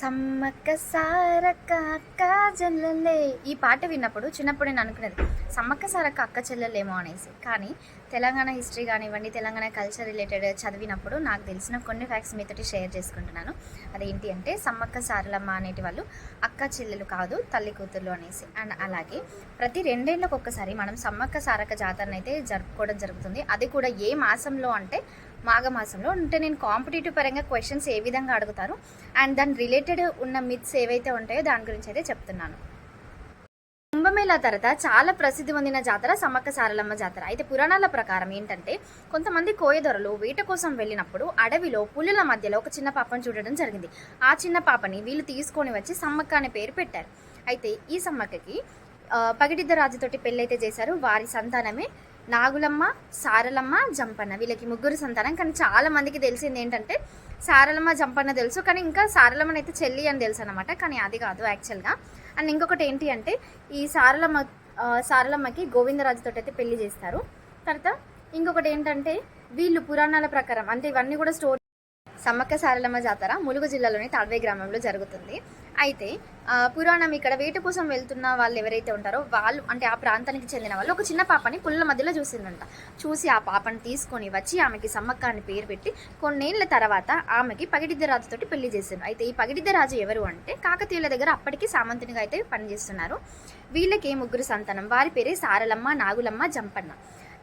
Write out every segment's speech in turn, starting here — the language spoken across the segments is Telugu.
సమ్మక్క సారక్క అక్క చెల్లెలే ఈ పాట విన్నప్పుడు చిన్నప్పుడు నేను అనుకునేది సమ్మక్క సారక్క అక్క చెల్లెలేమో అనేసి. కానీ తెలంగాణ హిస్టరీ కానివ్వండి తెలంగాణ కల్చర్ రిలేటెడ్ చదివినప్పుడు నాకు తెలిసిన కొన్ని ఫ్యాక్ట్స్ మీతోటి షేర్ చేసుకుంటున్నాను. అదేంటి అంటే సమ్మక్క సారలమ్మ అనేటి వాళ్ళు అక్క చెల్లెలు కాదు తల్లి కూతుర్లు అనేసి. అండ్ అలాగే ప్రతి రెండేళ్ళకి ఒక్కసారి మనం సమ్మక్క సారక్క జాతరనైతే జరుపుకోవడం జరుగుతుంది. అది కూడా ఏ మాసంలో అంటే మాఘమాసంలో అంటే నేను కాంపిటేటివ్ పరంగా క్వశ్చన్స్ ఏ విధంగా అడుగుతారు అండ్ దాని రిలేటెడ్ ఉన్న మిత్స్ ఏవైతే ఉంటాయో దాని గురించి అయితే చెప్తున్నాను. కుంభమేళా తర్వాత చాలా ప్రసిద్ధి పొందిన జాతర సమ్మక్క సారలమ్మ జాతర. అయితే పురాణాల ప్రకారం ఏంటంటే కొంతమంది కోయదొరలు వేట కోసం వెళ్ళినప్పుడు అడవిలో పులుల మధ్యలో ఒక చిన్న పాపను చూడడం జరిగింది. ఆ చిన్న పాపని వీళ్ళు తీసుకొని వచ్చి సమ్మక్క అనే పేరు పెట్టారు. అయితే ఈ సమ్మక్కకి పగిడిద్ద రాజుతోటి పెళ్ళైతే చేశారు. వారి సంతానమే నాగులమ్మ సారలమ్మ జంపన్న. వీళ్ళకి ముగ్గురు సంతానం. కానీ చాలా మందికి తెలిసింది ఏంటంటే సారలమ్మ జంపన్న తెలుసు. కానీ ఇంకా సారలమ్మని అయితే చెల్లి అని తెలుసు అనమాట కానీ అది కాదు యాక్చువల్గా. అండ్ ఇంకొకటి ఏంటి అంటే ఈ సారలమ్మ సారలమ్మకి గోవిందరాజుతో అయితే పెళ్ళి చేస్తారు. తర్వాత ఇంకొకటి ఏంటంటే వీళ్ళు పురాణాల ప్రకారం అంటే ఇవన్నీ కూడా స్టోరీ సమ్మక్క సారలమ్మ జాతర ములుగు జిల్లాలోని తాడ్వే గ్రామంలో జరుగుతుంది. అయితే పురాణం ఇక్కడ వేట కోసం వెళ్తున్న వాళ్ళు ఎవరైతే ఉంటారో వాళ్ళు అంటే ఆ ప్రాంతానికి చెందిన వాళ్ళు ఒక చిన్న పాపని పుల్ల మధ్యలో చూసిందంట. చూసి ఆ పాపని తీసుకొని వచ్చి ఆమెకి సమ్మక్క అని పేరు పెట్టి కొన్నేళ్ళ తర్వాత ఆమెకి పగిడిద్ద రాజుతోటి పెళ్ళి చేశారు. అయితే ఈ పగిడిద్ద రాజు ఎవరు అంటే కాకతీయుల దగ్గర అప్పటికి సామంతునిగా అయితే పనిచేస్తున్నారు. వీళ్ళకి ముగ్గురు సంతానం. వారి పేరే సారలమ్మ నాగులమ్మ జంపన్న.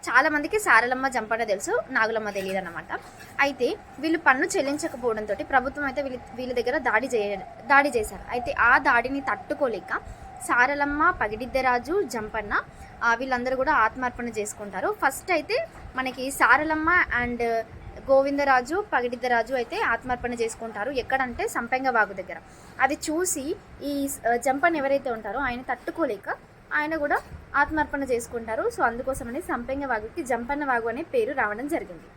చాలా మందికి సారలమ్మ జంపన్న తెలుసు నాగులమ్మ తెలియదు అనమాట అయితే వీళ్ళు పన్ను చెల్లించకపోవడంతో ప్రభుత్వం అయితే వీళ్ళ వీళ్ళ దగ్గర దాడి చేయ దాడి చేశారు. అయితే ఆ దాడిని తట్టుకోలేక సారలమ్మ పగిడిద్దరాజు జంపన్న వీళ్ళందరూ కూడా ఆత్మార్పణ చేసుకుంటారు. ఫస్ట్ అయితే మనకి సారలమ్మ అండ్ గోవిందరాజు పగిడిద్దరాజు అయితే ఆత్మార్పణ చేసుకుంటారు. ఎక్కడంటే సంపెంగ వాగు దగ్గర. అది చూసి ఈ జంపన్ జంపన్న ఎవరైతే ఉంటారో ఆయన తట్టుకోలేక ఆయన కూడా ఆత్మార్పణ చేసుకుంటారు. సో అందుకోసమని సంపెంగ వాగుకి జంపన్న వాగు అనే పేరు రావడం జరిగింది.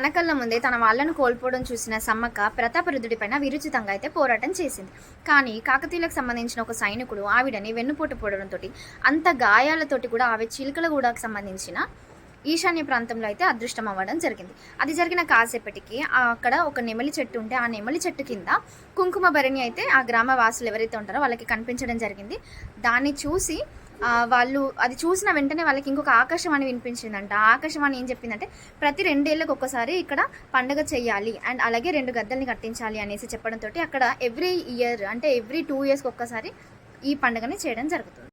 తనకళ్ళ ముందే తన వాళ్ళను కోల్పోవడం చూసిన సమ్మక్క ప్రతాపరుద్రుడిపైన విరుచితంగా అయితే పోరాటం చేసింది. కానీ కాకతీయులకు సంబంధించిన ఒక సైనికుడు ఆవిడని వెన్నుపోటు పోవడంతో అంత గాయాలతోటి కూడా ఆమె చిలుకలగూడకు సంబంధించిన ఈశాన్య ప్రాంతంలో అయితే అదృష్టం అవ్వడం జరిగింది. అది జరిగిన కాసేపటికి అక్కడ ఒక నెమలి చెట్టు ఉంటే ఆ నెమలి చెట్టు కింద కుంకుమ భరణి అయితే ఆ గ్రామ వాసులు ఎవరైతే ఉంటారో వాళ్ళకి కనిపించడం జరిగింది. దాన్ని చూసి వాళ్ళు అది చూసిన వెంటనే వాళ్ళకి ఇంకొక ఆకాశవాణి వినిపించిందంట. ఆకాశవాణి ఏం చెప్పిందంటే ప్రతి రెండేళ్ళకి ఒక్కసారి ఇక్కడ పండగ చేయాలి అండ్ అలాగే రెండు గద్దల్ని కట్టించాలి అనేసి చెప్పడంతో అక్కడ ఎవ్రీ ఇయర్ అంటే ఎవ్రీ టూ ఇయర్స్కి ఒక్కసారి ఈ పండుగని చేయడం జరుగుతుంది.